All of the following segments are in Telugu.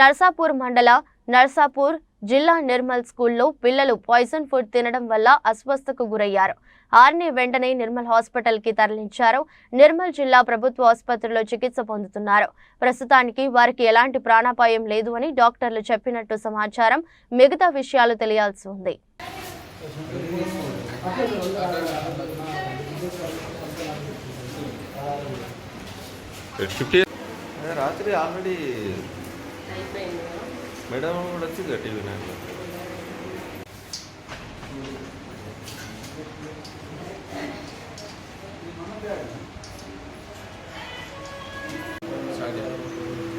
నర్సాపూర్ మండల నర్సాపూర్ జిల్లా నిర్మల్ స్కూల్లో పిల్లలు పాయిజన్ ఫుడ్ తినడం వల్ల అస్వస్థకు గురయ్యారు. ఆర్ని వెంటనే నిర్మల్ హాస్పిటల్కి తరలించారు. నిర్మల్ జిల్లా ప్రభుత్వ ఆసుపత్రిలో చికిత్స పొందుతున్నారు. ప్రస్తుతానికి వారికి ఎలాంటి ప్రాణాపాయం లేదు అని డాక్టర్లు చెప్పినట్టు సమాచారం మిగతా విషయాలు తెలియాల్సి ఉంది. రాత్రి ఆల్రెడీ మేడం కూడా వచ్చింది TV start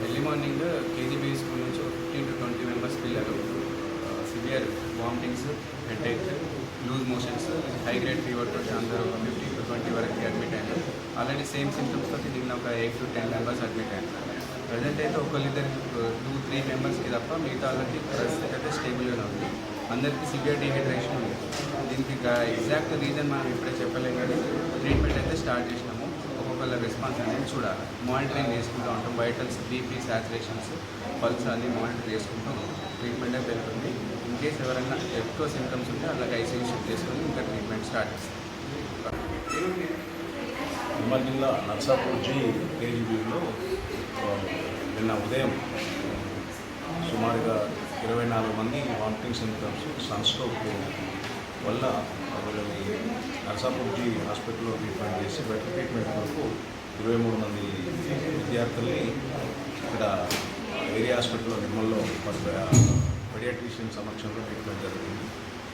early morning KGB school నుంచి ఫిఫ్టీన్ టు ట్వంటీ మెంబర్స్ పిల్లలు severe vomitings headache loose motions high grade fever తోటి అందరూ ఫిఫ్టీన్ టు ట్వంటీ వరకు అడ్మిట్ అయ్యారు. ఆల్రెడీ సేమ్ సిమ్టమ్స్ తోటి దిగిన ఒక eight to ten members admit అయ్యారు. అయితే ఒకళ్ళిద్దరు టూ త్రీ మెంబర్స్కి తప్ప మిగతా వాళ్ళకి పరిస్థితి అయితే స్టేబుల్గానే ఉంది. అందరికీ సివియర్ డిహైడ్రేషన్ ఉంది. దీనికి ఎగ్జాక్ట్ రీజన్ మనం ఇప్పుడే చెప్పలేం కానీ ట్రీట్మెంట్ అయితే స్టార్ట్ చేసినాము. ఒక్కొక్కళ్ళ రెస్పాన్స్ అనేది చూడాలి. మానిటరింగ్ చేసుకుంటూ ఉంటాం. వైటల్స్ బీపీ సాచురేషన్స్ పల్స్ అన్ని మానిటర్ చేసుకుంటూ ట్రీట్మెంట్ అయితే వెళ్తుంది ఇన్ కేస్ ఎవరైనా ఎక్కువ సిమ్టమ్స్ ఉంటే అలాగే ఐసీయూ షిఫ్ట్ చేసుకొని ఇంకా ట్రీట్మెంట్ స్టార్ట్ చేస్తాం. జిల్లా నర్సాపూర్ జీ నిన్న ఉదయం సుమారుగా ఇరవై నాలుగు మంది వామిటింగ్ సిమ్టమ్స్ సన్స్ట్రోక్ వల్ల వాళ్ళని నర్సాపూర్జీ హాస్పిటల్లో రీఫండ్ చేసి బెటర్ ట్రీట్మెంట్ వరకు ఇరవై మూడు మంది విద్యార్థుల్ని ఇక్కడ ఏరియా హాస్పిటల్లో నిర్మల్లో పెడియాట్రిషియన్ సమక్షంలో ట్రీట్మెంట్ జరుగుతుంది.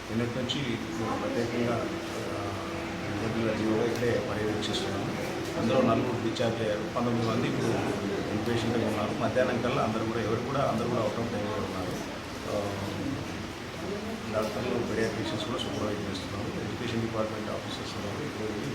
నిన్నటి నుంచి ప్రత్యేకంగా అందులో నలుగురు డిశ్చార్జ్ అయ్యారు. పంతొమ్మిది మంది ఇప్పుడు ఇన్పేషెంట్గా ఉన్నారు. మధ్యాహ్నం కల్లా అందరూ కూడా ఎవరు కూడా అందరూ కూడా అవుట్ ఆఫ్ టైంలో ఉన్నారు. ఆ, డాక్టర్లు పేషెంట్స్ కూడా సూపర్వైజ్ చేస్తున్నారు. ఎడ్యుకేషన్ డిపార్ట్మెంట్ ఆఫీసర్స్ ఉన్నారు.